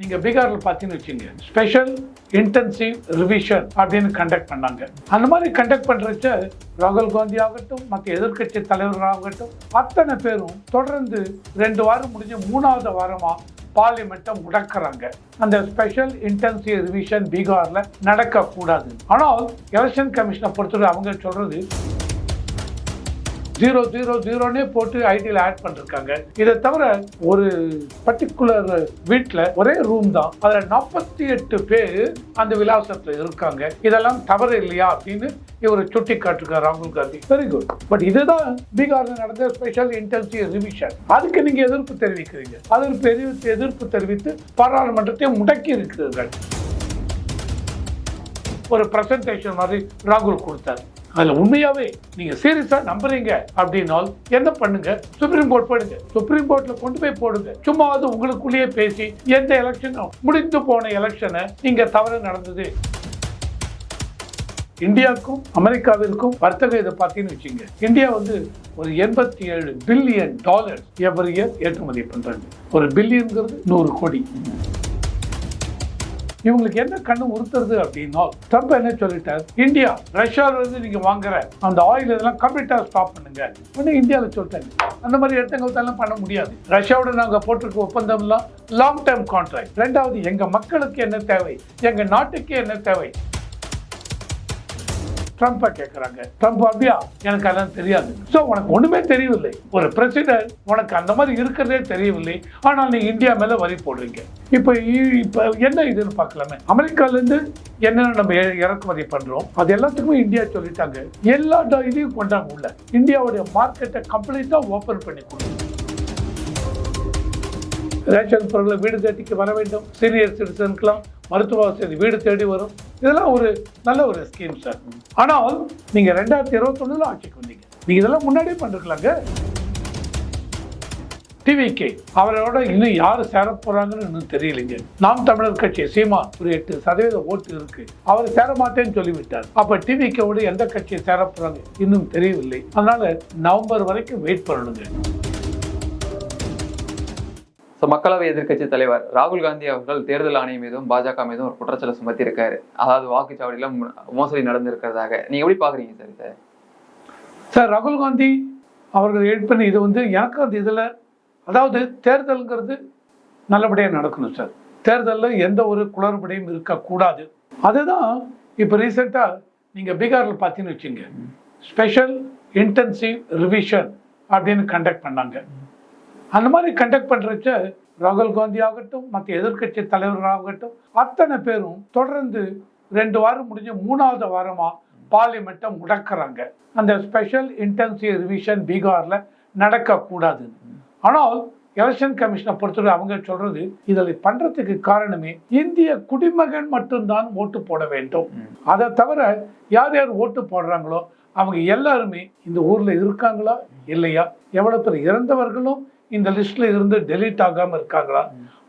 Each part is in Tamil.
நீங்க பீகார்ல பார்த்தீங்கன்னு வச்சுங்க ஸ்பெஷல் இன்டென்சிவ் ரிவிஷன் அப்படின்னு கண்டக்ட் பண்ணாங்க. அந்த மாதிரி கண்டக்ட் பண்றச்ச ராகுல் காந்தி ஆகட்டும் மற்ற எதிர்க்கட்சி தலைவர்களாகட்டும் அத்தனை பேரும் தொடர்ந்து ரெண்டு வாரம் முடிஞ்சு மூணாவது வாரமா பார்லிமெண்ட்டை முடக்கிறாங்க. அந்த ஸ்பெஷல் இன்டென்சிவ் ரிவிஷன் பீகாரில் நடக்கக்கூடாது. ஆனால் எலெக்ஷன் கமிஷனை பொறுத்தவரை அவங்க சொல்கிறது ஜீரோ ஜீரோ ஜீரோனே போட்டு ஐடியில் ஆட் பண்ணிருக்காங்க. இதை தவிர ஒரு பர்டிகுலர் வீட்டில் ஒரே ரூம் தான். அதில் நாற்பத்தி எட்டு பேர் அந்த விலாசத்தில் இருக்காங்க. இதெல்லாம் தவறு இல்லையா அப்படின்னு இவர் சுட்டி காட்டிருக்கார் ராகுல் காந்தி. வெரி குட் பட் இதுதான் பீகாரில் நடந்த ஸ்பெஷல் இன்டென்சிவ் ரிவிஷன் அதுக்கு நீங்கள் எதிர்ப்பு தெரிவிக்கிறீங்க. அதற்கு எதிர்ப்பு எதிர்ப்பு தெரிவித்து பாராளுமன்றத்தை முடக்கி இருக்கிறீர்கள். ஒரு ப்ரெசன்டேஷன் மாதிரி ராகுல் கொடுத்தார். அதில் உண்மையாகவே நீங்கள் சீரியஸாக நம்புறீங்க அப்படின்னால் என்ன பண்ணுங்க? சுப்ரீம் கோர்ட் போடுங்க சுப்ரீம் கோர்ட்டில் கொண்டு போய் போடுங்க. சும்மாவது உங்களுக்குள்ளேயே பேசி எந்த எலெக்ஷனும் முடிந்து போன எலெக்ஷனை நீங்கள் தவறு நடந்தது. இந்தியாவுக்கும் அமெரிக்காவிற்கும் வர்த்தக இதை பார்த்தீங்கன்னு வச்சுங்க. இந்தியா வந்து ஒரு எண்பத்தி ஏழு பில்லியன் டாலர் எவ்ரி இயர் ஏற்றுமதி பண்ணுறாங்க ஒரு பில்லியன்கிறது நூறு கோடி. இவங்களுக்கு என்ன கண்ணு உறுத்துறது அப்படின்னா ட்ரம்ப் என்ன சொல்லிட்டார்? இந்தியா ரஷ்யாவிலிருந்து இருந்து நீங்க வாங்குற அந்த ஆயில் இதெல்லாம் கம்ப்ளீட்டா ஸ்டாப் பண்ணுங்க. உடனே இந்தியாவில் சொல்லிட்டாங்க அந்த மாதிரி இடத்தங்கள்லாம் பண்ண முடியாது. ரஷ்யாவோட நாங்க போட்டிருக்க ஒப்பந்தம்லாம் லாங் டேர்ம் கான்ட்ராக்ட் ரெண்டாவது எங்க மக்களுக்கு என்ன தேவை? எங்க நாட்டுக்கு என்ன தேவை? ட்ரம்ப்பை கேட்குறாங்க ட்ரம்ப் அப்படியா? எனக்கு அதெல்லாம் தெரியாது. ஸோ உனக்கு ஒன்றுமே தெரியவில்லை. ஒரு பிரசிடென்ட் உனக்கு அந்த மாதிரி இருக்கிறதே தெரியவில்லை. ஆனால் நீ இந்தியா மேலே வரி போடுறீங்க. இப்போ இப்போ என்ன இதுன்னு பார்க்கலாமே. அமெரிக்காலேருந்து என்னென்ன நம்ம இறக்குமதி பண்ணுறோம் அது எல்லாத்துக்குமே இந்தியா சொல்லிட்டாங்க. எல்லா இதையும் கொண்டாங்க உள்ள. இந்தியாவுடைய மார்க்கெட்டை கம்ப்ளீட்டாக ஓப்பன் பண்ணி கொடுக்கணும் ரேஷன் பொருளை வீடு தேடிக்கு வர வேண்டும். சீனியர் சிட்டிசனுக்கெல்லாம் மருத்துவ வசதி வீடு தேடி வரும். இதெல்லாம் ஒரு நல்ல ஒரு ஸ்கீம் சார் ஆனால் நீங்கள் ரெண்டாயிரத்தி இருபத்தொன்னுல ஆட்சிக்கு வந்தீங்க. நீங்கள் இதெல்லாம் முன்னாடியே பண்ணிருக்கலாங்க. டிவிகே அவரோட இன்னும் யார் சேர போறாங்கன்னு இன்னும் தெரியலைங்க. நாம் தமிழர் கட்சி சீமா ஒரு எட்டு சதவீத ஓட்டு இருக்கு. அவர் சேர மாட்டேன்னு சொல்லிவிட்டார். அப்ப டிவிகேவோட எந்த கட்சியை சேர போறாங்க? இன்னும் தெரியவில்லை. அதனால நவம்பர் வரைக்கும் வெயிட் பண்ணணுங்க. ஸோ மக்களவை எதிர்க்கட்சி தலைவர் ராகுல் காந்தி அவர்கள் தேர்தல் ஆணையம் மீதும் பாஜக மீதும் ஒரு குற்றச்சாட்டு சுமத்தி இருக்காரு அதாவது வாக்குச்சாவடியில் மோசடி நடந்திருக்கிறதாக. நீங்க எப்படி பாக்குறீங்க சார் இதை? சார் ராகுல் காந்தி அவர்கள் எழுப்பின இது வந்து எனக்கு அந்த இதில் அதாவது தேர்தலுங்கிறது நல்லபடியாக நடக்கணும் சார். தேர்தலில் எந்த ஒரு குளறுபடியும் இருக்கக்கூடாது. அதுதான் இப்போ ரீசெண்டாக நீங்கள் பீகாரில் பார்த்தீங்கன்னு வச்சுங்க ஸ்பெஷல் இன்டென்சிவ் ரிவிஷன் அப்படின்னு கண்டக்ட் பண்ணாங்க. அந்த மாதிரி கண்டக்ட் பண்ணுறச்ச ராகுல் காந்தி ஆகட்டும் மற்ற எதிர்க்கட்சி தலைவர்களாகட்டும் அத்தனை பேரும் தொடர்ந்து ரெண்டு வாரம் முடிஞ்சு மூணாவது வாரமாக பார்லிமெண்ட்டை முடக்கிறாங்க. அந்த ஸ்பெஷல் இன்டென்சிவ் ரிவிஷன் பீகாரில் நடக்கக்கூடாது. ஆனால் எலெக்ஷன் கமிஷனை பொறுத்தவரை அவங்க சொல்றது இதில் பண்றதுக்கு காரணமே இந்திய குடிமகன் மட்டும்தான் ஓட்டு போட வேண்டும். அதை தவிர யார் யார் ஓட்டு போடுறாங்களோ அவங்க எல்லாருமே இந்த ஊர்ல இருக்காங்களா இல்லையா? எவ்வளவு பேர் இறந்தவர்களும் இந்த லிஸ்ட்ல இருந்து டெலீட் ஆகாம இருக்காங்களா?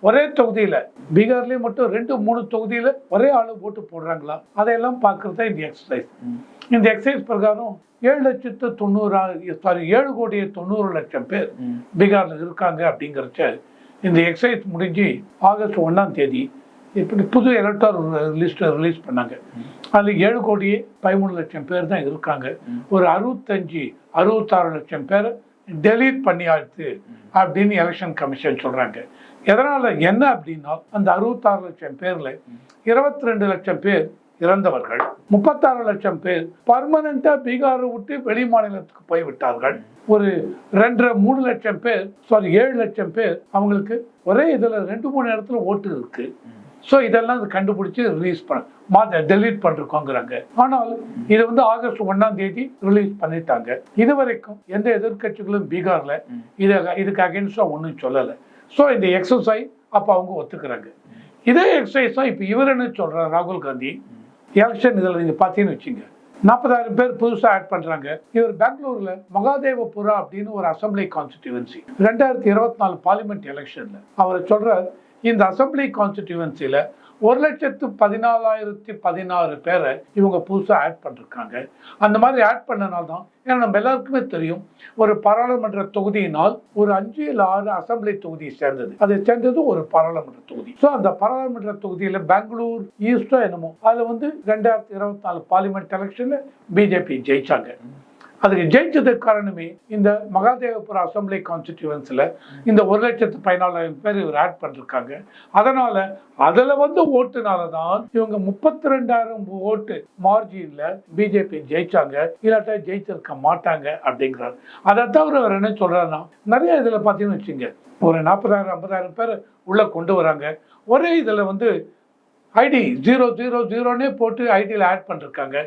ஒரே தொகுதியில பீகார்லயும் மட்டும் ரெண்டு மூணு தொகுதியில ஒரே ஆளு ஓட்டு போடுறாங்களா? அதையெல்லாம் பார்க்கறது தான் இந்த எக்ஸசைஸ் இந்த எக்ஸசைஸ் பிரகாரம் ஏழு லட்சத்து தொண்ணூறா சாரி ஏழு கோடியே தொண்ணூறு லட்சம் பேர் பீகார்ல இருக்காங்க அப்படிங்கிறச்ச இந்த எக்ஸசைஸ் முடிஞ்சு ஆகஸ்ட் ஒன்றாம் தேதி இப்படி புது எலக்டார் லிஸ்ட் ரிலீஸ் பண்ணாங்க. அதில் ஏழு கோடியே பதிமூணு லட்சம் பேர் தான் இருக்காங்க. ஒரு அறுபத்தஞ்சு அறுபத்தாறு லட்சம் பேர் டெலீட் பண்ணியாச்சு அப்படின்னு எலெக்ஷன் கமிஷன் சொல்கிறாங்க எதனால்? என்ன அப்படின்னா அந்த அறுபத்தாறு லட்சம் பேரில் இருபத்தி ரெண்டு லட்சம் பேர் இறந்தவர்கள் முப்பத்தாறு லட்சம் பேர் பர்மனண்டா பீகாரை விட்டு வெளி மாநிலத்துக்கு போய் விட்டார்கள். ஒரு ரெண்டரை மூணு லட்சம் பேர் சாரி ஏழு லட்சம் பேர் அவங்களுக்கு ஒரே இதில் ரெண்டு மூணு இடத்துல ஓட்டு இருக்கு. ஸோ இதெல்லாம் இது கண்டுபிடிச்சி ரிலீஸ் பண்ண மாத டெலீட் பண்ணிருக்கோங்கிறாங்க. ஆனால் இதை வந்து ஆகஸ்ட் ஒன்னாம் தேதி ரிலீஸ் பண்ணிட்டாங்க. இது வரைக்கும் எந்த எதிர்க்கட்சிகளும் பீகார்ல இதை இதுக்கு அகேன்ஸ்டா ஒன்றும் சொல்லலை. ஸோ இந்த எக்ஸசைஸ் அப்போ அவங்க ஒத்துக்கிறாங்க. இதே எக்ஸசைஸ் தான் இப்போ இவர் என்ன சொல்றாரு ராகுல் காந்தி? எலெக்ஷன் இதில் நீங்கள் பார்த்தீங்கன்னு வச்சுங்க. நாற்பதாயிரம் பேர் புதுசாக ஆட் பண்ணுறாங்க இவர் பெங்களூரில் மகாதேவபுரா அப்படின்னு ஒரு அசம்பிளி கான்ஸ்டிடியூவன்சி ரெண்டாயிரத்தி இருபத்தி நாலு பார்லிமெண்ட் எலெக்ஷனில் அவர் சொல்கிறார் இந்த அசம்பிளி கான்ஸ்டிடியூவன்சியில் ஒரு லட்சத்து பதினாலாயிரத்தி பதினாறு பேரை இவங்க புதுசாக ஆட் பண்ணிருக்காங்க. அந்த மாதிரி ஆட் பண்ணனால தான் ஏன்னா நம்ம எல்லாருக்குமே தெரியும் ஒரு பாராளுமன்ற தொகுதியினால் ஒரு அஞ்சு இல்லை ஆறு அசெம்பிளி தொகுதி சேர்ந்தது. அதை சேர்ந்தது ஒரு பாராளுமன்ற தொகுதி. ஸோ அந்த பாராளுமன்ற தொகுதியில் பெங்களூர் ஈஸ்டோ என்னமோ அதில் வந்து ரெண்டாயிரத்தி இருபத்தி நாலு பார்லிமெண்ட் எலெக்ஷனில் பிஜேபி ஜெயிச்சாங்க. அதுக்கு ஜெயிச்சதுக்கு காரணமே இந்த மகாதேவபுரம் அசம்பிளி கான்ஸ்டிடியூவன்ஸில் இந்த ஒரு லட்சத்து பதினாலாயிரம் பேர் இவர் ஆட் பண்ணிருக்காங்க. அதனால அதில் வந்து ஓட்டுனால தான் இவங்க முப்பத்தி ரெண்டாயிரம் ஓட்டு மார்ஜினில் பிஜேபி ஜெயிச்சாங்க. இல்லாட்டா ஜெயிச்சிருக்க மாட்டாங்க அப்படிங்கிறார். அதை தவிர அவர் என்ன சொல்கிறாருன்னா நிறைய இதில் பார்த்தீங்கன்னு வச்சுங்க ஒரு நாற்பதாயிரம் ஐம்பதாயிரம் பேர் உள்ளே கொண்டு வராங்க. ஒரே இதில் வந்து ஐடி ஜீரோ ஜீரோ ஜீரோனே போட்டு ஐடியில் ஆட் பண்ணிருக்காங்க.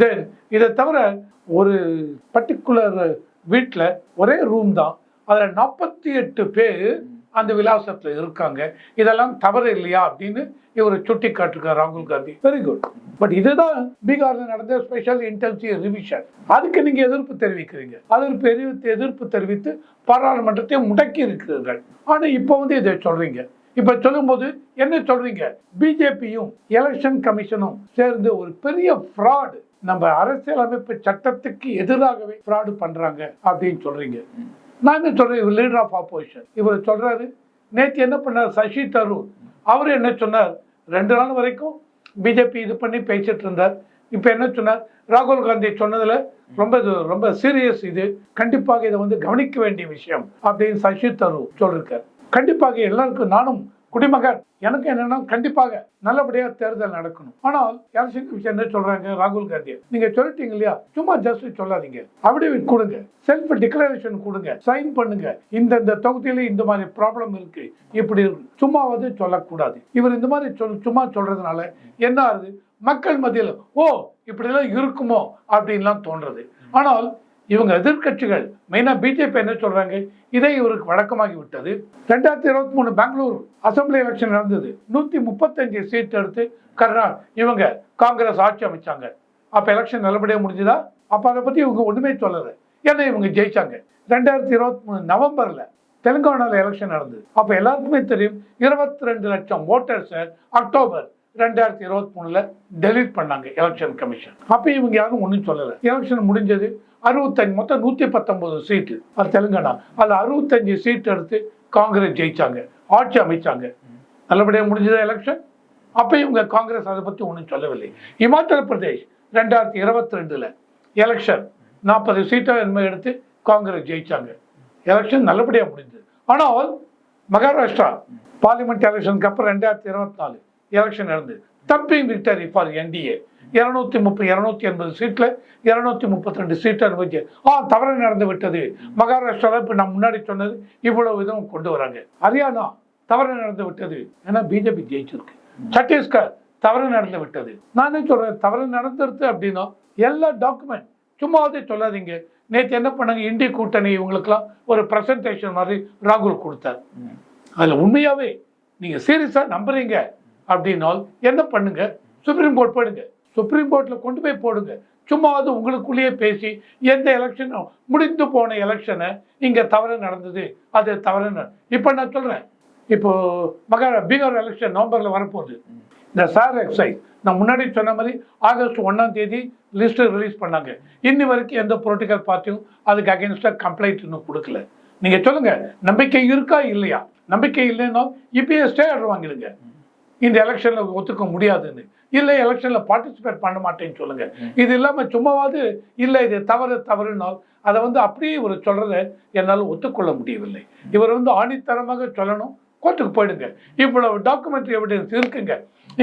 தென் இதை தவிர ஒரு பர்டிகுலர் வீட்டில் ஒரே ரூம் தான். அதில் நாற்பத்தி எட்டு பேர் அந்த விலாசத்தில் இருக்காங்க. இதெல்லாம் தவறு இல்லையா அப்படின்னு இவர் சுட்டி காட்டிருக்கார் ராகுல் காந்தி. வெரி குட் பட் இதுதான் பீகார்ல நடந்த ஸ்பெஷல் இன்டெலிஜென்ஸ் ரிவிஷன் அதுக்கு நீங்க எதிர்ப்பு தெரிவிக்கிறீங்க. அதற்கு எதிர்ப்பு எதிர்ப்பு தெரிவித்து பாராளுமன்றத்தை முடக்கி இருக்கிறீர்கள். ஆனால் இப்போ வந்து இதை சொல்றீங்க. இப்ப சொல்லும்போது என்ன சொல்றீங்க? பிஜேபியும் எலெக்ஷன் கமிஷனும் சேர்ந்து ஒரு பெரிய ஃப்ராடு நம்ம அரசியலமைப்பு சட்டத்துக்கு எதிராகவே ஃப்ராடு பண்றாங்க அப்படின்னு சொல்றீங்க. நான் என்ன சொல்றேன்? இவர் லீடர் ஆஃப் ஆப்போசிஷன் இவர் சொல்றாரு நேற்று என்ன பண்ணார்? சசி தரூர். அவர் என்ன சொன்னார்? ரெண்டு நாள் வரைக்கும் பிஜேபி இது பண்ணி பேசிட்டு இருந்தார். இப்போ என்ன சொன்னார்? ராகுல் காந்தி சொன்னதில் ரொம்ப இது ரொம்ப சீரியஸ் இது. கண்டிப்பாக இதை வந்து கவனிக்க வேண்டிய விஷயம் அப்படின்னு சசி தரூர் சொல்லியிருக்கார் கண்டிப்பாக எல்லாருக்கும் நானும் குடிமகன். எனக்கு என்னன்னா கண்டிப்பாக நல்லபடியா தேர்தல் நடக்கணும். ஆனால் எலெக்ஷன் கமிஷன் என்ன சொல்றாங்க ராகுல் காந்தி? நீங்க சொல்லிட்டீங்க இல்லையா? சும்மா ஜஸ்ட் சொல்லாதீங்க. அபிடேவிட் கொடுங்க. செல்ஃப் டிக்ளரேஷன் கொடுங்க. சைன் பண்ணுங்க. இந்த இந்த தொகுதியில இந்த மாதிரி ப்ராப்ளம் இருக்கு. இப்படி சும்மாவது சொல்லக்கூடாது. இவர் இந்த மாதிரி சொல் சும்மா சொல்றதுனால என்ன ஆகுது? மக்கள் மத்தியில் ஓ இப்படிலாம் இருக்குமோ? அப்படின்லாம் தோன்றது. ஆனால் இவங்க எதிர்க்கட்சிகள் மெயினாக பிஜேபி என்ன சொல்கிறாங்க இதை இவருக்கு வழக்கமாகி விட்டது. ரெண்டாயிரத்தி இருபத்தி மூணு பெங்களூர் அசம்பிளி எலெக்ஷன் நடந்தது. நூற்றி முப்பத்தஞ்சு சீட் எடுத்து கர்நா இவங்க காங்கிரஸ் ஆட்சி அமைச்சாங்க. அப்போ எலெக்ஷன் நல்லபடியாக முடிஞ்சுதா? அப்போ அதை பற்றி இவங்க ஒன்றுமே சொல்லலை. ஏன்னா இவங்க ஜெயிச்சாங்க. ரெண்டாயிரத்தி இருபத்தி மூணு நவம்பரில் தெலுங்கானாவில் எலெக்ஷன் நடந்தது. அப்போ எல்லாருக்குமே தெரியும் இருபத்தி ரெண்டு லட்சம் ஓட்டர்ஸை அக்டோபர் ரெண்டாயிரத்தி இருபத்தி மூணுல டெலீட் பண்ணாங்க எலெக்ஷன் கமிஷன் அப்போ இவங்க யாரும் ஒன்றும் சொல்லலை. எலெக்ஷன் முடிஞ்சது அறுபத்தஞ்சு மொத்தம் நூற்றி பத்தொன்பது சீட்டு அது தெலுங்கானா. அதில் அறுபத்தஞ்சு சீட் எடுத்து காங்கிரஸ் ஜெயிச்சாங்க. ஆட்சி அமைச்சாங்க. நல்லபடியாக முடிஞ்சதா எலெக்ஷன் அப்போ இவங்க காங்கிரஸ் அதை பற்றி ஒன்றும் சொல்லவில்லை. இமாச்சல பிரதேஷ் ரெண்டாயிரத்தி இருபத்தி ரெண்டுல எலெக்ஷன் நாற்பது சீட்டை என்ன எடுத்து காங்கிரஸ் ஜெயிச்சாங்க. எலெக்ஷன் நல்லபடியாக முடிஞ்சது. ஆனால் மகாராஷ்டிரா பார்லிமெண்ட் எலெக்ஷனுக்கு அப்புறம் ரெண்டாயிரத்தி இருபத்தி நாலு எலெக்ஷன் நடந்தது. தம்பிங் விக்டரி ஃபார் என்டிஏ இருநூத்தி முப்பது இருநூத்தி எண்பது சீட்ல இருநூத்தி முப்பத்தி ரெண்டு சீட் அனுபவிச்சு. ஆ தவறு நடந்து விட்டது. மகாராஷ்டிராவில் இப்போ நான் முன்னாடி சொன்னது இவ்வளவு விதம் கொண்டு வராங்க. ஹரியானா தவறு நடந்து விட்டது. ஏன்னா பிஜேபி ஜெயிச்சிருக்கு. சத்தீஸ்கர் தவறு நடந்து விட்டது. நான் என்ன சொல்றேன்? தவறு நடந்துருது அப்படின்னா எல்லா டாக்குமெண்ட் சும்மாவது சொல்லாதீங்க. நேற்று என்ன பண்ணாங்க? இந்திய கூட்டணி இவங்களுக்கெல்லாம் ஒரு பிரசன்டேஷன் மாதிரி ராகுல் கொடுத்தார். அதில் உண்மையாவே நீங்க சீரியஸா நம்புறீங்க. அப்படின்னால் என்ன பண்ணுங்க? சுப்ரீம் கோர்ட் போடுங்க சுப்ரீம் கோர்ட்டில் கொண்டு போய் போடுங்க. சும்மாவது உங்களுக்குள்ளேயே பேசி எந்த எலெக்ஷனும் முடிந்து போன எலெக்ஷனை இங்கே தவறு நடந்தது. அது தவறு நட- நான் சொல்கிறேன் இப்போ மகா பீகார் எலெக்ஷன் நவம்பரில் வரப்போகுது. இந்த சார் எக்ஸைஸ் நான் முன்னாடி சொன்ன மாதிரி ஆகஸ்ட் ஒன்றாம் தேதி லிஸ்ட்டு ரிலீஸ் பண்ணாங்க. இன்னி வரைக்கும் எந்த பொலிட்டிக்கல் பார்ட்டியும் அதுக்கு அகேன்ஸ்டாக கம்ப்ளைண்ட் இன்னும் கொடுக்கல. நீங்கள் சொல்லுங்கள் நம்பிக்கை இருக்கா இல்லையா? நம்பிக்கை இல்லைன்னா இப்பயே ஸ்டே ஆர்டர் வாங்கிடுங்க. இந்த எலெக்ஷன்ல ஒத்துக்க முடியாதுன்னு. இல்லை எலெக்ஷன்ல பார்ட்டிசிபேட் பண்ண மாட்டேன்னு சொல்லுங்க. இது இல்லாம சும்மாவாது இல்லை இது தவறு தவறுனால் அதை வந்து அப்படியே இவர் சொல்றதை என்னால் ஒத்துக்கொள்ள முடியவில்லை. இவர் வந்து ஆணித்தரமாக சொல்லணும். கோர்ட்டுக்கு போயிடுங்க. இவ்வளவு டாக்குமெண்ட்ரி எவிடன்ஸ் இருக்குங்க.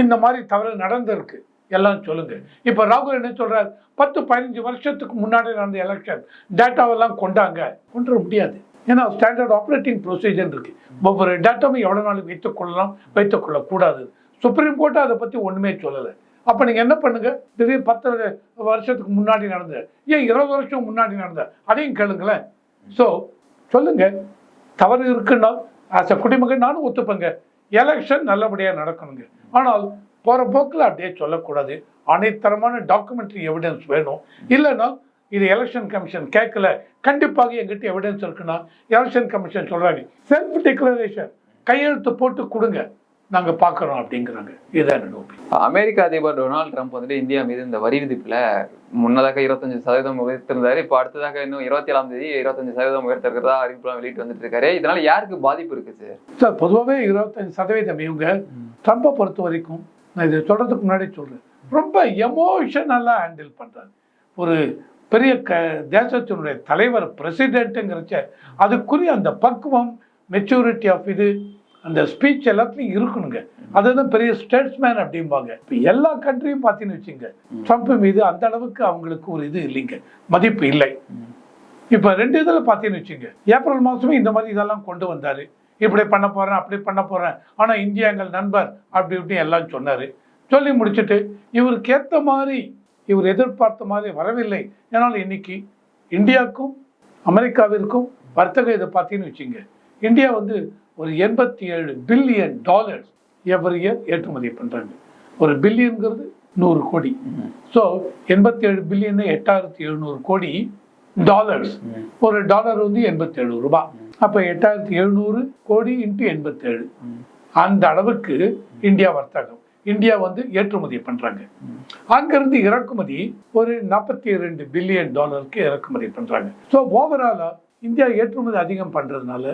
இந்த மாதிரி தவறு நடந்திருக்கு. எல்லாம் சொல்லுங்க. இப்போ ராகுல் என்ன சொல்றார்? பத்து பதினஞ்சு வருஷத்துக்கு முன்னாடி நடந்த எலெக்ஷன் டேட்டாவெல்லாம் கொண்டாங்க. கொண்டு முடியாது. ஏன்னா ஸ்டாண்டர்ட் ஆப்ரேட்டிங் ப்ரொசீஜர் இருக்கு. ஒவ்வொரு டேட்டாவும் எவ்வளோ நாளும் வைத்துக் கொள்ளலாம் வைத்துக் கொள்ளக்கூடாது. சுப்ரீம் கோர்ட்டு அதை பற்றி ஒன்றுமே சொல்லலை. அப்போ நீங்கள் என்ன பண்ணுங்க? திடீர் பத்து வருஷத்துக்கு முன்னாடி நடந்த ஏன் இருபது வருஷம் முன்னாடி நடந்த? அதையும் கேளுங்களேன். ஸோ சொல்லுங்க. தவறு இருக்குன்னா ஆஸ் அ குடிமகன் நானும் ஒத்துப்பேங்க. எலெக்ஷன் நல்லபடியாக நடக்கணுங்க. ஆனால் போகிற போக்கில் அப்படியே சொல்லக்கூடாது. அனைத்தரமான டாக்குமெண்ட்ரி எவிடன்ஸ் வேணும். இல்லைன்னா இது எலெக்ஷன் கமிஷன் கேட்கல. கண்டிப்பாக எங்கிட்ட எவிடன்ஸ் இருக்குன்னா எலெக்ஷன் கமிஷன் சொல்றாங்க. செல்ஃப் டிக்ளரேஷன் கையெழுத்து போட்டு கொடுங்க. நாங்க பார்க்குறோம் அப்படிங்கிறாங்க. இதுதான். அமெரிக்க அதிபர் டொனால்ட் ட்ரம்ப் வந்துட்டு இந்தியா மீது இந்த வரி விதிப்புல முன்னதாக இருபத்தஞ்சு சதவீதம் உயர்த்திருந்தாரு. இப்போ அடுத்ததாக இன்னும் இருபத்தி ஏழாம் தேதி இருபத்தஞ்சு சதவீதம் உயர்த்திருக்கிறதா அறிவிப்புலாம் வெளியிட்டு வந்துட்டு இருக்காரு இதனால யாருக்கு பாதிப்பு இருக்கு சார் சார் பொதுவாகவே இருபத்தஞ்சு சதவீதம் இவங்க ட்ரம்ப்பை பொறுத்த வரைக்கும் நான் இதை சொல்றதுக்கு முன்னாடி சொல்றேன். ரொம்ப எமோஷனலாக ஹேண்டில் பண்றாரு ஒரு பெரிய க தேசத்தினுடைய தலைவர் பிரசிடென்ட்டுங்கிறச்ச அதுக்குரிய அந்த பக்குவம் மெச்சூரிட்டி ஆஃப் இது அந்த ஸ்பீச் எல்லாத்துலையும் இருக்கணுங்க. அதுதான் பெரிய ஸ்டேட்ஸ்மேன் அப்படிம்பாங்க. இப்போ எல்லா கண்ட்ரியும் பார்த்தீங்கன்னு வச்சுங்க ட்ரம்ப் மீது அந்த அளவுக்கு அவங்களுக்கு ஒரு இது இல்லைங்க. மதிப்பு இல்லை. இப்போ ரெண்டு இதில் பார்த்தீங்கன்னு வச்சுங்க ஏப்ரல் மாதமே இந்த மாதிரி இதெல்லாம் கொண்டு வந்தார். இப்படி பண்ண போகிறேன் அப்படி பண்ண போகிறேன் ஆனால் இந்தியா எங்கள் நண்பர் அப்படி இப்படி எல்லாம் சொன்னார். சொல்லி முடிச்சுட்டு இவருக்கு ஏற்ற மாதிரி இவர் எதிர்பார்த்த மாதிரி வரவில்லை. ஏன்னால் இன்னைக்கு இந்தியாவுக்கும் அமெரிக்காவிற்கும் வர்த்தக இதை பார்த்தீங்கன்னு வச்சுங்க இந்தியா வந்து ஒரு எண்பத்தி ஏழு பில்லியன் டாலர்ஸ் எவ்ரி இயர் ஏற்றுமதி பண்ணுறாங்க ஒரு பில்லியன்கிறது நூறு கோடி. ஸோ எண்பத்தி ஏழு பில்லியன் எட்டாயிரத்தி எழுநூறு கோடி டாலர்ஸ். ஒரு டாலர் வந்து எண்பத்தி ஏழு ரூபாய் அப்போ எட்டாயிரத்தி எழுநூறு கோடி இன்ட்டு எண்பத்தேழு. அந்த அளவுக்கு இந்தியா வர்த்தகம். இந்தியா வந்து ஏற்றுமதி பண்ணுறாங்க அங்கேருந்து இறக்குமதி ஒரு நாற்பத்தி ரெண்டு பில்லியன் டாலருக்கு இறக்குமதி பண்ணுறாங்க ஸோ ஓவராலாக இந்தியா ஏற்றுமதி அதிகம் பண்ணுறதுனால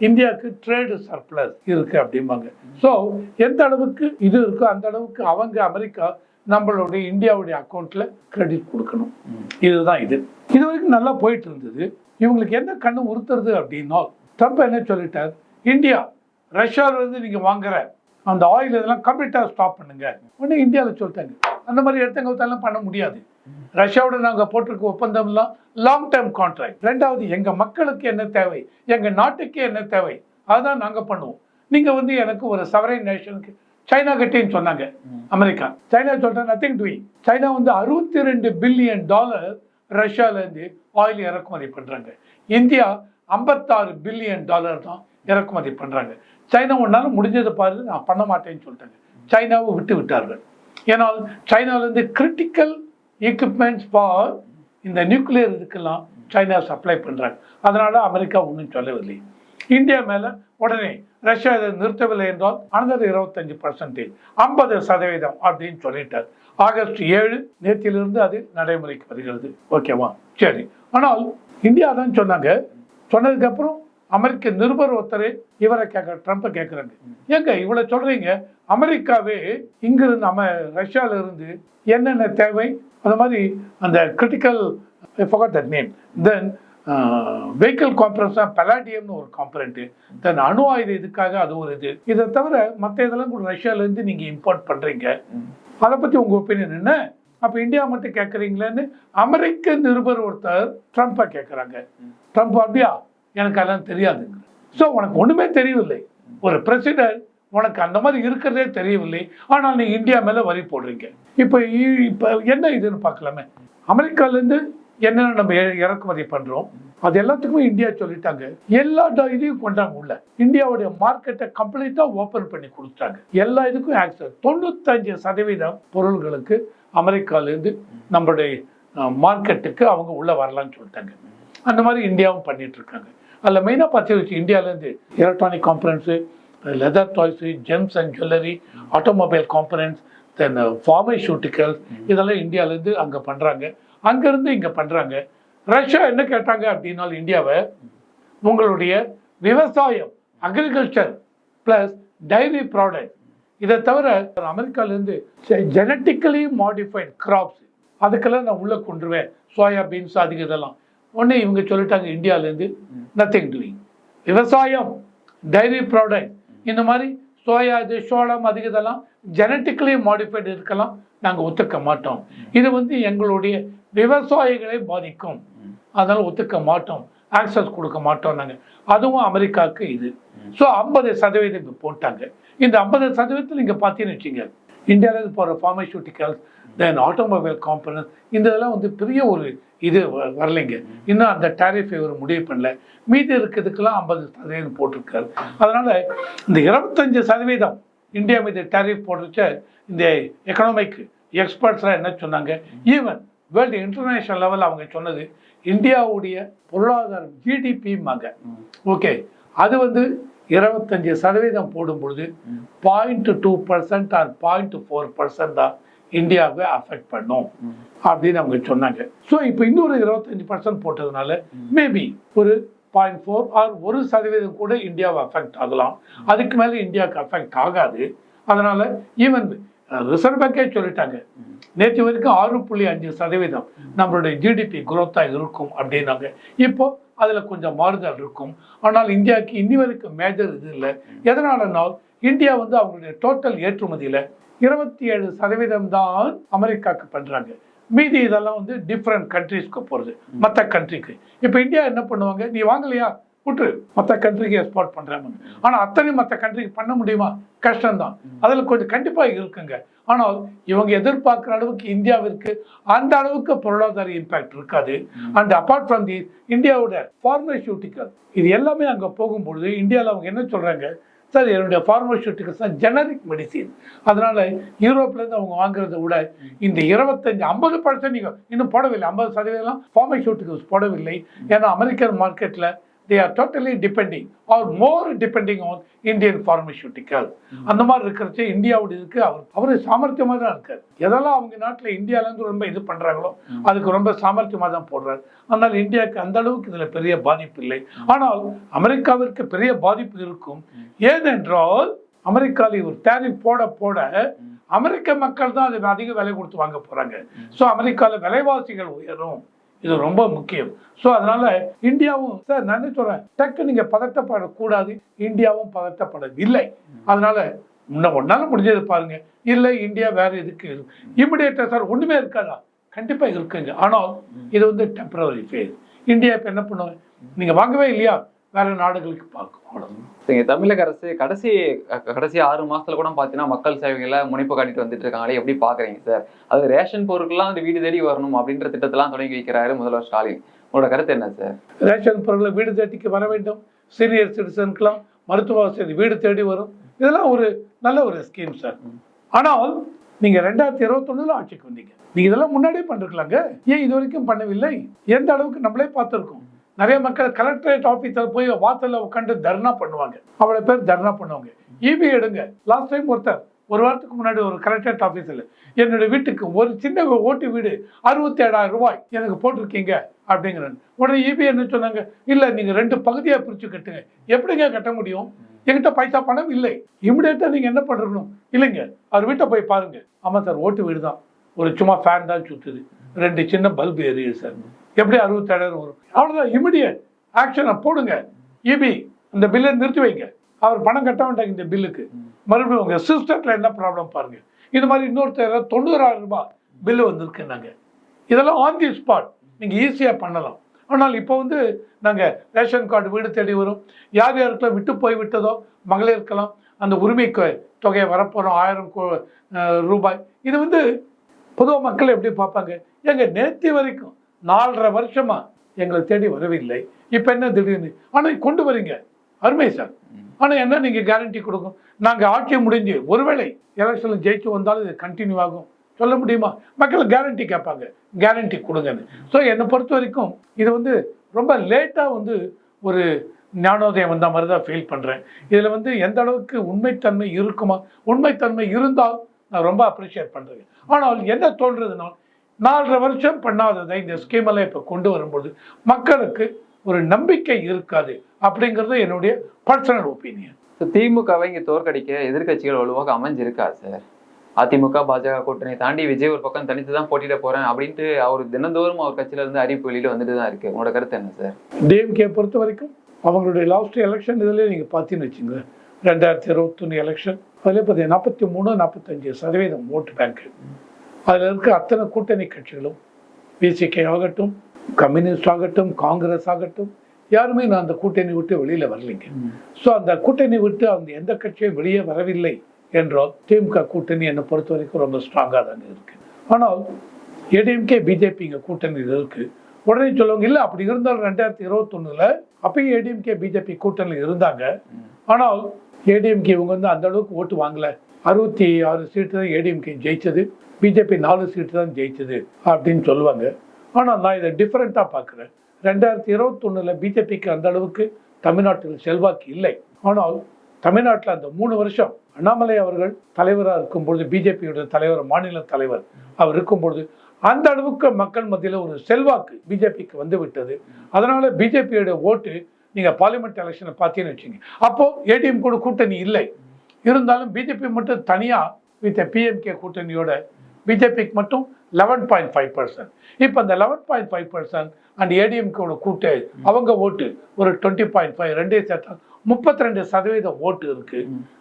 இந்தியாவுக்கு ட்ரேடு சர்ப்ளஸ் இருக்குது அப்படிம்பாங்க. ஸோ எந்த அளவுக்கு இது இருக்கோ அந்த அளவுக்கு அவங்க அமெரிக்கா நம்மளுடைய இந்தியாவுடைய அக்கௌண்ட்டில் கிரெடிட் கொடுக்கணும். இதுதான் இது. இது வரைக்கும் நல்லா போயிட்டு இருந்தது இவங்களுக்கு என்ன கண்ணு உறுத்துறது அப்படின்னா ட்ரம்ப் என்ன சொல்லிட்டார்? இந்தியா ரஷ்யாவிலேருந்து நீங்கள் வாங்குற அந்த ஆயில் இதெல்லாம் கம்ப்ளீட்டாக ஸ்டாப் பண்ணுங்க. உடனே இந்தியாவில் சொல்லிட்டாங்க. அந்த மாதிரி இடத்தங்க வித்தாலும் பண்ண முடியாது. ரஷ்யாவோட நாங்கள் போட்டிருக்க ஒப்பந்தம்லாம் லாங் டேர்ம் கான்ட்ராக்ட் ரெண்டாவது எங்க மக்களுக்கு என்ன தேவை? எங்க நாட்டுக்கு என்ன தேவை? அதுதான் நாங்க பண்ணுவோம். நீங்க வந்து எனக்கு ஒரு சவரைன் நேஷனுக்கு சைனா கிட்டேன்னு சொன்னாங்க. அமெரிக்கா. சைனா சொல்றா நத்திங் டூயிங் சைனா வந்து அறுபத்தி ரெண்டு பில்லியன் டாலர் ரஷ்யால இருந்து ஆயில் இறக்குமதி பண்றாங்க. இந்தியா ஐம்பத்தாறு பில்லியன் டாலர் தான் இறக்குமதி பண்றாங்க. சைனா ஒன்றாலும் முடிஞ்சதை பாரு நான் பண்ண மாட்டேன்னு சொல்லிட்டாங்க. சைனாவை விட்டு விட்டார்கள். ஏன்னால் சைனாவிலேருந்து கிரிட்டிக்கல் எக்யூப்மெண்ட்ஸ் ஃபார் இந்த நியூக்ளியர் இதுக்கெல்லாம் சைனா சப்ளை பண்ணுறாங்க அதனால் அமெரிக்கா ஒன்றும் சொல்லவில்லை. இந்தியா மேலே உடனே ரஷ்யா இதை நிறுத்தவில்லை என்றால் அனதர் இருபத்தஞ்சு பர்சன்டேஜ் ஐம்பது சதவீதம் அப்படின்னு சொல்லிட்டார். ஆகஸ்ட் ஏழு நேற்றிலிருந்து அது நடைமுறைக்கு வருகிறது. ஓகேவா? சரி. ஆனால் இந்தியா தான் சொன்னாங்க. சொன்னதுக்கப்புறம் அமெரிக்க நிருபர் ஒருத்தர் இவரை கேட்க ட்ரம்ப்பை கேட்குறாங்க. ஏங்க இவ்வளவு சொல்றீங்க? அமெரிக்காவே இங்கிருந்து நம்ம ரஷ்யால இருந்து என்னென்ன தேவை? அந்த மாதிரி அந்த critical that name then vehicle components பலாடியம்னு ஒரு காம்பரண்ட்டு தென் அணு ஆயுத இதுக்காக அது ஒரு இது. இதை தவிர மற்ற இதெல்லாம் கூட ரஷ்யாலேருந்து நீங்கள் இம்போர்ட் பண்ணுறீங்க அதை பற்றி உங்கள் ஒப்பீனியன் என்ன? அப்போ இந்தியா மட்டும் கேட்குறீங்களேன்னு அமெரிக்க நிருபர் ஒருத்தர் ட்ரம்ப்பை கேட்குறாங்க. ட்ரம்ப் அப்படியா? எனக்கு அதெல்லாம் தெரியாது. ஸோ உனக்கு ஒன்றுமே தெரியவில்லை. ஒரு பிரசிடென்ட் உனக்கு அந்த மாதிரி இருக்கிறதே தெரியவில்லை. ஆனால் நீ இந்தியா மேலே வரி போடுறீங்க. இப்போ இப்போ என்ன இதுன்னு பார்க்கலாமே. அமெரிக்காலேருந்து என்னென்ன நம்ம இ- இறக்குமதி பண்ணுறோம் அது எல்லாத்துக்குமே இந்தியா சொல்லிட்டாங்க. எல்லா ட- இதையும் கொண்டாங்க உள்ள. இந்தியாவுடைய மார்க்கெட்டை கம்ப்ளீட்டாக ஓப்பன் பண்ணி கொடுத்தாங்க எல்லா இதுக்கும் ஆக்சஸ் தொண்ணூத்தஞ்சு சதவீதம் பொருள்களுக்கு அமெரிக்காலேருந்து நம்மளுடைய மார்க்கெட்டுக்கு அவங்க உள்ளே வரலான்னு சொல்லிட்டாங்க. அந்த மாதிரி இந்தியாவும் பண்ணிட்டு இருக்காங்க. அதில் மெயினாக பார்த்தீங்கன்னா இந்தியாவிலேருந்து electronic components leather toys gems and jewellery automobile components then pharmaceuticals இதெல்லாம் இந்தியாவிலேருந்து அங்கே பண்ணுறாங்க அங்கேருந்து இங்கே பண்ணுறாங்க ரஷ்யா என்ன கேட்டாங்க அப்படின்னாலும் இந்தியாவை உங்களுடைய விவசாயம் அக்ரிகல்ச்சர் ப்ளஸ் டைரி ப்ராடக்ட் இதை தவிர அமெரிக்காலேருந்து ஜெனட்டிக்கலி மாடிஃபைட் கிராப்ஸ் அதுக்கெல்லாம் நான் உள்ளே கொண்டுருவேன். சோயா பீன்ஸ் அதுக்கு இதெல்லாம். உடனே இவங்க சொல்லிட்டாங்க இந்தியாவிலேருந்து நத்திங் டூயிங் விவசாயம் டைரி ப்ராடக்ட் இந்த மாதிரி சோயா இது சோளம் அதுக்கு இதெல்லாம் ஜெனட்டிக்கலி மாடிஃபைடு இருக்கலாம் நாங்கள் ஒத்துக்க மாட்டோம். இது வந்து எங்களுடைய விவசாயிகளை பாதிக்கும். அதனால் ஒத்துக்க மாட்டோம். ஆக்சஸ் கொடுக்க மாட்டோம் நாங்கள் அதுவும் அமெரிக்காவுக்கு இது. ஸோ ஐம்பது சதவீதம் இப்போ போட்டாங்க. இந்த ஐம்பது சதவீதத்தில் நீங்கள் பார்த்தீங்கன்னு வச்சுங்க இந்தியாவிலேருந்து போகிற ஃபார்மசூட்டிக்கல்ஸ் தென் ஆட்டோமொபைல் காம்பனன்ஸ் இந்த இதெல்லாம் வந்து பெரிய ஒரு இது வரலைங்க. இன்னும் அந்த டேரிஃப் இவர் முடிவு பண்ணல. மீதி இருக்கிறதுக்கெல்லாம் ஐம்பது சதவீதம் போட்டிருக்காரு. அதனால இந்த இருபத்தஞ்சு சதவீதம் இந்தியா மீது டேரிஃப் போட்டுச்ச இந்த எக்கனாமிக் எக்ஸ்பர்ட்ஸ்லாம் என்ன சொன்னாங்க? ஈவன் வேர்ல்டு இன்டர்நேஷனல் லெவல் அவங்க சொன்னது இந்தியாவுடைய பொருளாதாரம் ஜிடிபிம்பாங்க ஓகே அது வந்து இருபத்தஞ்சு சதவீதம் போடும் பொழுது. Point two percent or point four percent தான் இந்தியாவை அஃபெக்ட் பண்ணும். அப்படின்னு அவங்க சொன்னாங்க. ஸோ இப்போ இன்னொரு இருபத்தஞ்சு பர்சன்ட் போட்டதுனால மேபி ஒரு பாயிண்ட் ஃபோர் ஆர் ஒரு சதவீதம் கூட இந்தியாவை அஃபெக்ட் ஆகலாம். அதுக்கு மேலே இந்தியாவுக்கு அஃபெக்ட் ஆகாது. அதனால ஈவன் ரிசர்வ் பேங்கே சொல்லிட்டாங்க. நேற்று வரைக்கும் ஆறு புள்ளி அஞ்சு சதவீதம் நம்மளுடைய ஜிடிபி குரோத்தாக இருக்கும் அப்படின்னாங்க. இப்போ அதில் கொஞ்சம் மாறுதல் இருக்கும். ஆனால் இந்தியாவுக்கு இன்னி வரைக்கும் மேஜர் இது இல்லை. எதனாலனால் இந்தியா வந்து அவங்களுடைய டோட்டல் ஏற்றுமதியில் இருபத்தி ஏழு சதவீதம் தான் அமெரிக்காவுக்கு பண்ணுறாங்க மீதி இதெல்லாம் வந்து டிஃப்ரெண்ட் கண்ட்ரீஸ்க்கு போகிறது மற்ற கண்ட்ரிக்கு இப்போ இந்தியா என்ன பண்ணுவாங்க? நீ வாங்கலையா? விட்டுரு. மற்ற கண்ட்ரிக்கு எக்ஸ்போர்ட் பண்ணுறாங்க ஆனால் அத்தனை மற்ற கண்ட்ரிக்கு பண்ண முடியுமா? கஷ்டம்தான். அதில் கொஞ்சம் கண்டிப்பாக இருக்குங்க. ஆனால் இவங்க எதிர்பார்க்குற அளவுக்கு இந்தியாவிற்கு அந்த அளவுக்கு பொருளாதார இம்பாக்ட் இருக்காது. அண்ட் அப்பார்ட் ஃப்ரம் தி இந்தியாவோட ஃபார்மசூட்டிக்கல் இது எல்லாமே அங்கே போகும்பொழுது இந்தியாவில் அவங்க என்ன சொல்கிறாங்க சார் என்னுடைய ஃபார்மசூட்டிக்கல்ஸ் தான் ஜெனரிக் மெடிசின் அதனால் யூரோப்லேருந்து அவங்க வாங்குறத விட இந்த இருபத்தஞ்சி ஐம்பது பர்சன்ட் நீங்கள் இன்னும் போடவில்லை ஐம்பது சதவீதம்லாம் ஃபார்மசூட்டிக்கல்ஸ் போடவில்லை. ஏன்னா அமெரிக்கன் மார்க்கெட்டில் they are totally depending or more depending on Indian pharmaceutical அந்த மாதிரி இருக்கிறச்சு இந்தியாவோட இதுக்கு அவர் அவர் சாமர்த்தியமாக தான் இருக்கார். எதெல்லாம் அவங்க நாட்டில் இந்தியாவிலேருந்து ரொம்ப இது பண்ணுறாங்களோ அதுக்கு ரொம்ப சாமர்த்தியமாக தான் போடுறாரு. ஆனால் இந்தியாவுக்கு அந்த அளவுக்கு இதில் பெரிய பாதிப்பு இல்லை. ஆனால் அமெரிக்காவிற்கு பெரிய பாதிப்பு இருக்கும். ஏனென்றால் அமெரிக்காவில் ஒரு டேரிஃப் போட போட அமெரிக்க மக்கள் தான் அதுக்கு அதிக விலை கொடுத்து வாங்க போறாங்க. ஸோ அமெரிக்காவில் விலைவாசிகள் உயரும். இது ரொம்ப முக்கியம். ஸோ அதனால இந்தியாவும் சார் நான் சொல்றேன்? டக்கு நீங்க பதட்டப்படக்கூடாது. இந்தியாவும் பதட்டப்படவில்லை. அதனால முன்ன ஒன்னால முடிஞ்சது பாருங்க. இல்லை இந்தியா வேற எதுக்கு இமிடியேட்டா சார் ஒண்ணுமே இருக்காதா? கண்டிப்பா இருக்குங்க. ஆனால் இது வந்து டெம்பரவரி ஃபேஸ் இந்தியா இப்போ என்ன பண்ணுவாங்க நீங்க வாங்கவே இல்லையா? வேற நாடுகளுக்கு பார்க்கும். இங்க தமிழக அரசு கடைசி கடைசி ஆறு மாசத்துல கூட பாத்தீங்கன்னா மக்கள் சேவைகளை முனைப்பு காட்டிட்டு வந்துட்டு இருக்காங்களே எப்படி பாக்குறீங்க சார்? அது ரேஷன் பொருட்கள்லாம் வந்து வீடு தேடி வரணும் அப்படின்ற திட்டத்தெல்லாம் தொடங்கி வைக்கிறாரு முதல்வர் ஸ்டாலின். உங்களோட கருத்து என்ன சார்? ரேஷன் பொருட்களை வீடு தேடிக்கு வர வேண்டும். சீனியர் சிட்டிசனுக்கெல்லாம் மருத்துவ வசதி வீடு தேடி வரும். இதெல்லாம் ஒரு நல்ல ஒரு ஸ்கீம் சார். ஆனால் நீங்க ரெண்டாயிரத்தி இருபத்தொன்னுல ஆட்சிக்கு வந்தீங்க. நீங்க இதெல்லாம் முன்னாடியே பண்ணிருக்கலாங்க. ஏன் இது வரைக்கும் பண்ணவில்லை? எந்த அளவுக்கு நம்மளே பார்த்துருக்கோம். நிறைய மக்கள் கலெக்டரேட் ஆஃபீஸில் போய் வாசல்ல உட்காந்து தர்ணா பண்ணுவாங்க. அவ்வளோ பேர் தர்ணா பண்ணுவாங்க. இபி எடுங்க. லாஸ்ட் டைம் ஒருத்தர் ஒரு வாரத்துக்கு முன்னாடி ஒரு கலெக்டரேட் ஆஃபீஸில் என்னோட வீட்டுக்கு ஒரு சின்ன ஓட்டு வீடு அறுபத்தி ஏழாயிரம் ரூபாய் எனக்கு போட்டிருக்கீங்க அப்படிங்கிறேன் உடனே இபி என்ன சொன்னாங்க? இல்லை நீங்கள் ரெண்டு பகுதியாக பிரித்து கட்டுங்க. எப்படிங்க கட்ட முடியும்? என்கிட்ட பைசா பணம் இல்லை. இமிடியேட்டாக நீங்கள் என்ன பண்ணுறணும் இல்லைங்க. அவர் வீட்டை போய் பாருங்க. ஆமாம் சார் ஓட்டு வீடு தான் ஒரு சும்மா ஃபேன் தான் சுற்றுது ரெண்டு சின்ன பல்பு எரியுது சார். எப்படி அறுபத்தேழாயிரம் வரும்? அவ்வளோதான் இமிடியட் ஆக்ஷனை போடுங்க. இபி இந்த பில்லை நிறுத்தி வைங்க. அவர் பணம் கட்ட வேண்டாங்க இந்த பில்லுக்கு மறுபடியும் உங்கள் சிஸ்டத்தில் என்ன ப்ராப்ளம் பாருங்கள் இது மாதிரி இன்னொருத்தர் தொண்ணூறாயிரம் ரூபாய் பில்லு வந்திருக்குன்னாங்க. இதெல்லாம் ஆன் தி ஸ்பாட் நீங்கள் ஈஸியாக பண்ணலாம். ஆனால் இப்போ வந்து நாங்கள் ரேஷன் கார்டு வீடு தேடி வரும். யார் யாருக்கெல்லாம் விட்டு போய் விட்டதோ மகளிருக்கெல்லாம் அந்த உரிமை கொ- தொகையை வரப்போகிறோம் ஆயிரம் கோ- ரூபாய். இது வந்து பொதுவாக மக்கள் எப்படி பார்ப்பாங்க? எங்கள் நேற்று வரைக்கும் நாலரை வருஷமா எங்களை தேடி வரவில்லை. இப்போ என்ன திடீர்னு? ஆனால் கொண்டு வரீங்க. அருமை சார். ஆனால் என்ன நீங்கள் கேரண்டி கொடுக்கும்? நாங்கள் ஆட்சி முடிஞ்சு ஒருவேளை எலெக்ஷனில் ஜெயிச்சு வந்தாலும் இது கண்டினியூ ஆகும். சொல்ல முடியுமா? மக்கள் கேரண்டி கேட்பாங்க. கேரண்டி கொடுங்கன்னு. ஸோ என்னை பொறுத்த வரைக்கும் இது வந்து ரொம்ப லேட்டாக வந்து ஒரு ஞானோதயம் வந்த மாதிரி தான் ஃபீல் பண்ணுறேன் இதில் வந்து எந்த அளவுக்கு உண்மைத்தன்மை இருக்குமா? உண்மைத்தன்மை இருந்தால் நான் ரொம்ப அப்ரிஷியேட் பண்ணுறேன் ஆனால் என்ன தோன்றதுனால் நாலரை வருஷம் பண்ணாததை இந்த ஸ்கீமெல்லாம் இப்போ கொண்டு வரும்போது மக்களுக்கு ஒரு நம்பிக்கை இருக்காது அப்படிங்கிறது என்னுடைய பர்சனல் ஒப்பீனியன் திமுகவை இங்க தோற்கடிக்க எதிர்க்கட்சிகள் வலுவாக அமைஞ்சிருக்கா சார் அதிமுக பாஜக கூட்டணி தாண்டி விஜய் ஒரு பக்கம் தனித்து தான் போட்டியிட போறேன் அப்படின்ட்டு அவர் தினந்தோறும் அவர் கட்சியில இருந்து அறிவிப்பு வெளியிட்டு வந்துட்டு தான் இருக்கு. உங்களோட கருத்து என்ன சார் டிஎம்கே பொறுத்த வரைக்கும் அவங்களுடைய லாஸ்ட் எலெக்ஷன் இதில் நீங்கள் பார்த்தீங்கன்னு வச்சுங்க ரெண்டாயிரத்தி இருபத்தொன்று எலெக்ஷன் அதில் பார்த்தீங்கன்னா நாற்பத்தி மூணு நாற்பத்தஞ்சு சதவீதம் ஓட்டு பேங்க் அதில் இருக்க அத்தனை கூட்டணி கட்சிகளும் பிசிகே ஆகட்டும் கம்யூனிஸ்ட் ஆகட்டும் காங்கிரஸ் ஆகட்டும் யாருமே நான் அந்த கூட்டணி விட்டு வெளியில் வரலைங்க. ஸோ அந்த கூட்டணி விட்டு அந்த எந்த கட்சியும் வெளியே வரவில்லை என்றால் திமுக கூட்டணி என்னை பொறுத்த வரைக்கும் ரொம்ப ஸ்ட்ராங்காக தாங்க இருக்கு. ஆனால் ஏடிஎம்கே பிஜேபி இங்கே கூட்டணியில் இருக்கு. உடனே சொல்லுவாங்க இல்லை அப்படி இருந்தாலும் ரெண்டாயிரத்தி இருபத்தொன்னுல அப்பயும் ஏடிஎம்கே பிஜேபி கூட்டணியில் இருந்தாங்க. ஆனால் ஏடிஎம்கே இவங்க வந்து அந்த அளவுக்கு ஓட்டு வாங்கல. அறுபத்தி ஆறு சீட்டு தான் ஏடிஎம்கே ஜெயிச்சது. பிஜேபி நாலு சீட்டு தான் ஜெயிச்சது அப்படின்னு சொல்லுவாங்க. ஆனால் நான் இதை டிஃப்ரெண்ட்டாக பார்க்குறேன். ரெண்டாயிரத்தி இருபத்தொன்னில் பிஜேபிக்கு அந்த அளவுக்கு தமிழ்நாட்டில் செல்வாக்கு இல்லை. ஆனால் தமிழ்நாட்டில் அந்த மூணு வருஷம் அண்ணாமலை அவர்கள் தலைவராக இருக்கும்பொழுது பிஜேபியோட தலைவர் மாநில தலைவர் அவர் இருக்கும்பொழுது அந்த அளவுக்கு மக்கள் மத்தியில் ஒரு செல்வாக்கு பிஜேபிக்கு வந்து விட்டது. அதனால பிஜேபியோட ஓட்டு நீங்கள் பார்லிமெண்ட் எலெக்ஷனை பார்த்தீங்கன்னு வச்சுங்க. அப்போது ஏடிஎம் கூட கூட்டணி இல்லை. இருந்தாலும் பிஜேபி மட்டும் தனியாக வித் பிஎம்கே கூட்டணியோட பிஜேபிக்கு மட்டும் லெவன் பாயிண்ட் ஃபைவ் பர்சன்ட் இப்போ அந்த eleven point five percent and ஏடிஎம்கேவோட கூட்டு அவங்க ஓட்டு ஒரு டுவெண்ட்டி பாயிண்ட் ஃபைவ் ரெண்டே சேர்த்தா முப்பத்தி ரெண்டு சதவீத ஓட்டு இருக்கு.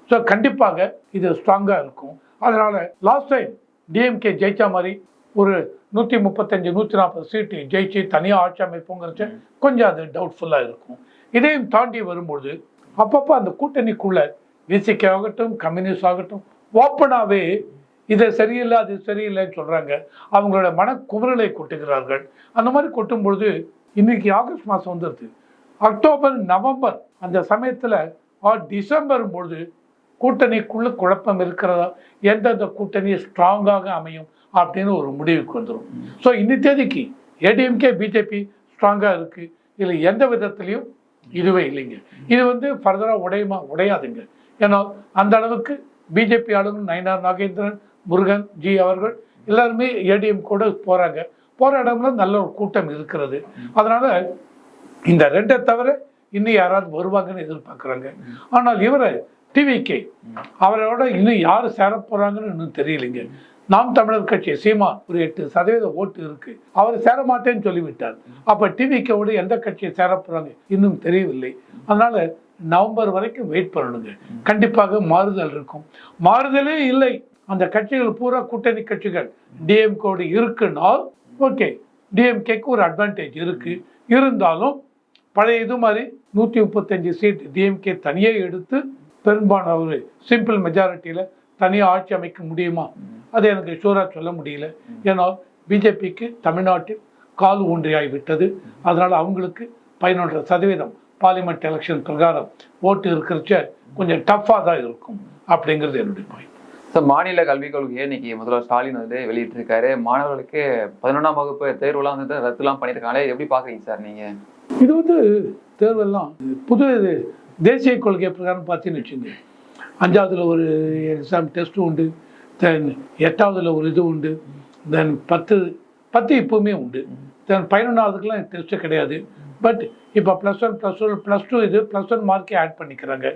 ஸோ கண்டிப்பாக இது ஸ்ட்ராங்காக இருக்கும். அதனால லாஸ்ட் டைம் டிஎம்கே ஜெயிச்ச மாதிரி ஒரு நூற்றி முப்பத்தஞ்சு நூற்றி நாற்பது சீட்டு ஜெயிச்சு தனியாக ஆட்சி அமைப்போங்கிறச்ச கொஞ்சம் அது டவுட்ஃபுல்லாக இருக்கும். இதையும் தாண்டி வரும்பொழுது அப்பப்போ அந்த கூட்டணிக்குள்ள விசிகே ஆகட்டும் கம்யூனிஸ்ட் ஆகட்டும் ஓப்பனாகவே இது சரியில்லை அது சரியில்லைன்னு சொல்கிறாங்க அவங்களோட மனக்குமுறலை கொட்டுகிறார்கள். அந்த மாதிரி கொட்டும் பொழுது இன்றைக்கி ஆகஸ்ட் மாதம் வந்துடுது அக்டோபர் நவம்பர் அந்த சமயத்தில் டிசம்பர் பொழுது கூட்டணிக்குள்ள குழப்பம் இருக்கிறதா? எந்தெந்த கூட்டணி ஸ்ட்ராங்காக அமையும் அப்படின்னு ஒரு முடிவுக்கு வந்துடும் ஸோ இந்த தேதிக்கு ஏடிஎம்கே பிஜேபி ஸ்ட்ராங்காக இருக்குது இதில் எந்த விதத்துலையும் இதுவே இல்லைங்க. இது வந்து ஃபர்தராக உடையுமா உடையாதுங்க. ஏன்னா அந்த அளவுக்கு பிஜேபி ஆளுங்க நயனார் நாகேந்திரன் முருகன் ஜி அவர்கள் எல்லாருமே ஏடிஎம் கூட போகிறாங்க போகிற இடம்ல நல்ல ஒரு கூட்டம் இருக்கிறது. அதனால் இந்த ரெண்டை தவிர இன்னும் யாராவது வருவாங்கன்னு எதிர்பார்க்குறாங்க. ஆனால் இவரை டிவிகே அவரோட இன்னும் யார் சேர போகிறாங்கன்னு இன்னும் தெரியலைங்க. நாம் தமிழர் கட்சி சீமா ஒரு எட்டு சதவீத ஓட்டு இருக்கு. அவர் சேர மாட்டேன்னு சொல்லிவிட்டார். அப்போ டிவிக்கோட எந்த கட்சியை சேர போகிறாங்க இன்னும் தெரியவில்லை. அதனால நவம்பர் வரைக்கும் வெயிட் பண்ணணுங்க. கண்டிப்பாக மாறுதல் இருக்கும். மாறுதலே இல்லை. அந்த கட்சிகள் பூரா கூட்டணி கட்சிகள். டிஎம்கோடு இருக்குனால் ஓகே டிஎம்கேக்கு ஒரு அட்வான்டேஜ் இருக்கு. இருந்தாலும் பழைய இது மாதிரி நூற்றி முப்பத்தஞ்சு சீட் டிஎம்கே தனியே எடுத்து பெரும்பாலான ஒரு சிம்பிள் மெஜாரிட்டியில் தனியாக ஆட்சி அமைக்க முடியுமா? அது எனக்கு ஷூராக சொல்ல முடியல. ஏன்னா பிஜேபிக்கு தமிழ்நாட்டில் கால் ஊன்றியாகி விட்டது. அதனால் அவங்களுக்கு பதினொன்றரை சதவீதம் பார்லிமெண்ட் எலெக்ஷன் பிரகாரம் ஓட்டு இருக்கிறச்ச கொஞ்சம் டஃப்பாக தான் இருக்கும். அப்படிங்கிறது என்னுடைய பாயிண்ட் ஸோ மாநில கல்விக் கொள்கையை இன்னைக்கு முதல்வர் ஸ்டாலின் வந்து வெளியிட்டிருக்காரு. மாணவர்களுக்கு பதினொன்றாம் வகுப்பு தேர்வுலாம் வந்து ரத்துலாம் பண்ணியிருக்காங்களே. எப்படி பார்க்குறீங்க சார் நீங்கள் இது வந்து தேர்வெல்லாம் புது இது தேசிய கொள்கை பிரகாரம் பார்த்தீங்கன்னு வச்சுங்க அஞ்சாவதுல ஒரு எக்ஸாம் டெஸ்ட் உண்டு. தென் எட்டாவதுல ஒரு இது உண்டு. தென் பத்து பத்து இப்போவுமே உண்டு. தென் பதினொன்றாவதுக்கெலாம் டெஸ்ட்டு கிடையாது. பட் இப்போ plus one plus one plus two இது ப்ளஸ் ஒன் மார்க்கே ஆட் பண்ணிக்கிறாங்க.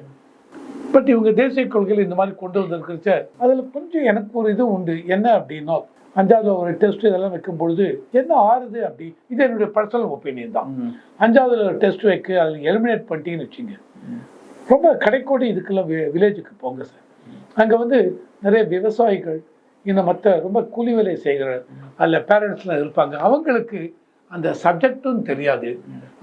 பட் இவங்க தேசிய கொள்கையில் இந்த மாதிரி கொண்டு வந்திருக்கிறச்ச அதில் கொஞ்சம் எனக்கு ஒரு இது உண்டு. என்ன அப்படின்னா அஞ்சாவது ஒரு டெஸ்ட் இதெல்லாம் வைக்கும் பொழுது என்ன ஆறுது அப்படி? இது என்னுடைய பர்சனல் ஒப்பீனியன் தான். ம். அஞ்சாவதுல ஒரு டெஸ்ட் வைக்க அதில் எலிமினேட் பண்ணிட்டீங்கன்னு வச்சுங்க. ரொம்ப கடைக்கோடி இதுக்கெல்லாம் வில்லேஜுக்கு போங்க சார். அங்கே வந்து நிறைய விவசாயிகள் இந்த மற்ற ரொம்ப கூலி வேலை செய்கிற அதில் பேரண்ட்ஸ்லாம் இருப்பாங்க. அவங்களுக்கு அந்த சப்ஜெக்டும் தெரியாது.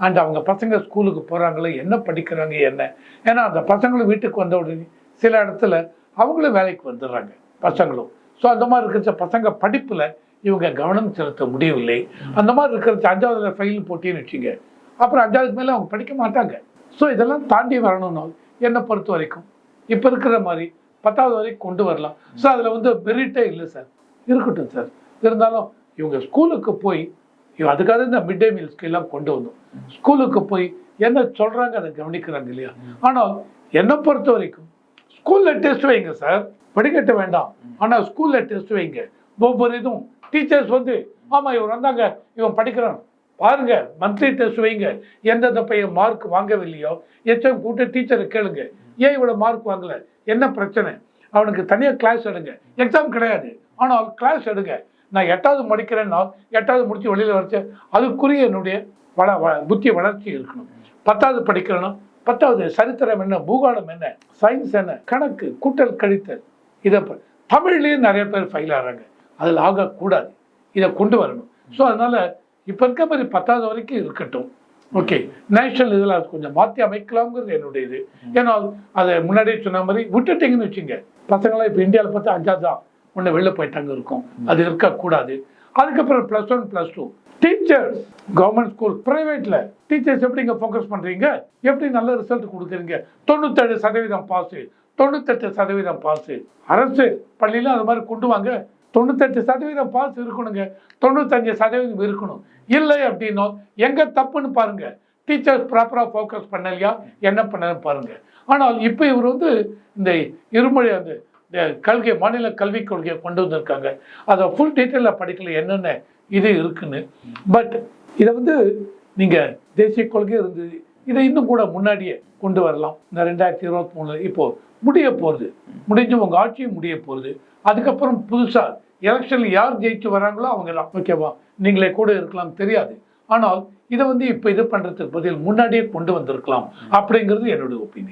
அண்ட் அவங்க பசங்க ஸ்கூலுக்கு போகிறாங்களோ என்ன படிக்கிறாங்க என்ன? ஏன்னா அந்த பசங்களும் வீட்டுக்கு வந்த உடனே சில இடத்துல அவங்களும் வேலைக்கு வந்துடுறாங்க பசங்களும். ஸோ அந்த மாதிரி இருக்கிற பசங்க படிப்பில் இவங்க கவனம் செலுத்த முடியவில்லை. அந்த மாதிரி இருக்கிற அஞ்சாவதுல ஃபைல் போட்டின்னு வச்சுங்க. அப்புறம் அஞ்சாவதுக்கு மேலே அவங்க படிக்க மாட்டாங்க. ஸோ இதெல்லாம் தாண்டி வரணும்னா என்னை பொறுத்த வரைக்கும் இப்போ இருக்கிற மாதிரி பத்தாவது வரைக்கும் கொண்டு வரலாம். ஸோ அதில் வந்து மெரிட்டே இல்லை சார் இருக்கட்டும் சார் இருந்தாலும் இவங்க ஸ்கூலுக்கு போய் இவன் அதுக்காக இந்த மிட் டே மீல் ஸ்கீம்லாம் கொண்டு வந்தோம். ஸ்கூலுக்கு போய் என்ன சொல்கிறாங்க அதை கவனிக்கிறாங்க இல்லையா? ஆனால் என்னை பொறுத்த வரைக்கும் ஸ்கூலில் டெஸ்ட் வைங்க சார் படிக்கட்ட வேண்டாம். ஆனால் ஸ்கூலில் டெஸ்ட் வைங்க. ஒவ்வொரு இதுவும் டீச்சர்ஸ் வந்து ஆமாம் இவன் வந்தாங்க. இவன் படிக்கிறான். பாருங்க மந்த்லி டெஸ்ட் வைங்க. எந்தெந்த பையன் மார்க் வாங்கவில்லையோ எச்சம் கூட்டு டீச்சரை கேளுங்க. ஏன் இவ்வளோ மார்க் வாங்கலை? என்ன பிரச்சனை? அவனுக்கு தனியாக கிளாஸ் எடுங்க. எக்ஸாம் கிடையாது. ஆனால் கிளாஸ் எடுங்க. நான் எட்டாவது முடிக்கிறேன்னா எட்டாவது முடித்து வெளியில் வரைச்சு அதுக்குரிய என்னுடைய வள வ- புத்தி வளர்ச்சி இருக்கணும். பத்தாவது படிக்கிறேன்னா பத்தாவது சரித்திரம் என்ன பூகோளம் என்ன சயின்ஸ் என்ன கணக்கு கூட்டல் கழித்தல் இதை தமிழ்லேயும் நிறைய பேர் ஃபைல் ஆகிறாங்க அதில் ஆகக்கூடாது. இதை கொண்டு வரணும். ஸோ அதனால் இப்போ இருக்க மாதிரி பத்தாவது வரைக்கும் இருக்கட்டும். ஓகே நேஷனல் இதில் அது கொஞ்சம் மாற்றி அமைக்கலாம்ங்கிறது என்னுடைய இது. ஏன்னா அதை முன்னாடியே சொன்ன மாதிரி விட்டுட்டீங்கன்னு வச்சுங்க. பசங்களாம் இப்போ இந்தியாவில் பார்த்தா அஞ்சாவது தான் உன்னை வெளில போயிட்டாங்க இருக்கும் அது இருக்கக்கூடாது. அதுக்கப்புறம் plus one plus two teachers government school ப்ரைவேட்டில் டீச்சர்ஸ் எப்படி இங்கே ஃபோக்கஸ் பண்ணுறீங்க எப்படி நல்ல ரிசல்ட் கொடுக்குறீங்க? தொண்ணூத்தேழு சதவீதம் பாஸு தொண்ணூத்தெட்டு சதவீதம் பாஸு அரசு பள்ளியில அது மாதிரி கொண்டு வாங்க. தொண்ணூத்தெட்டு சதவீதம் பாஸ் இருக்கணுங்க. தொண்ணூத்தஞ்சு சதவீதம் இருக்கணும். இல்லை அப்படின்னா எங்கே தப்புன்னு பாருங்கள் டீச்சர்ஸ் ப்ராப்பராக ஃபோக்கஸ் பண்ணலையா? என்ன பண்ணலன்னு பாருங்கள் ஆனால் இப்போ இவர் வந்து இந்த இருமொழி அந்த கல்கை மாநில கல்விக் கொள்கையை கொண்டு வந்திருக்காங்க. அதை ஃபுல் டீட்டெயிலாக படிக்கல என்னென்ன இது இருக்குன்னு. பட் இதை வந்து நீங்கள் தேசிய கொள்கை இருந்தது இதை இன்னும் கூட முன்னாடியே கொண்டு வரலாம். இந்த ரெண்டாயிரத்தி இருபத்தி மூணு இப்போது முடிய போகுது. முடிஞ்சு உங்கள் ஆட்சியும் முடிய போகுது. அதுக்கப்புறம் புதுசாக எலெக்ஷனில் யார் ஜெயிச்சு வராங்களோ அவங்க எல்லாம் ஓகேவா? நீங்களே கூட இருக்கலாம் தெரியாது. ஆனால் இதை வந்து இப்போ இது பண்ணுறதுக்கு பதில் முன்னாடியே கொண்டு வந்திருக்கலாம். அப்படிங்கிறது என்னுடைய ஒப்பீனியன்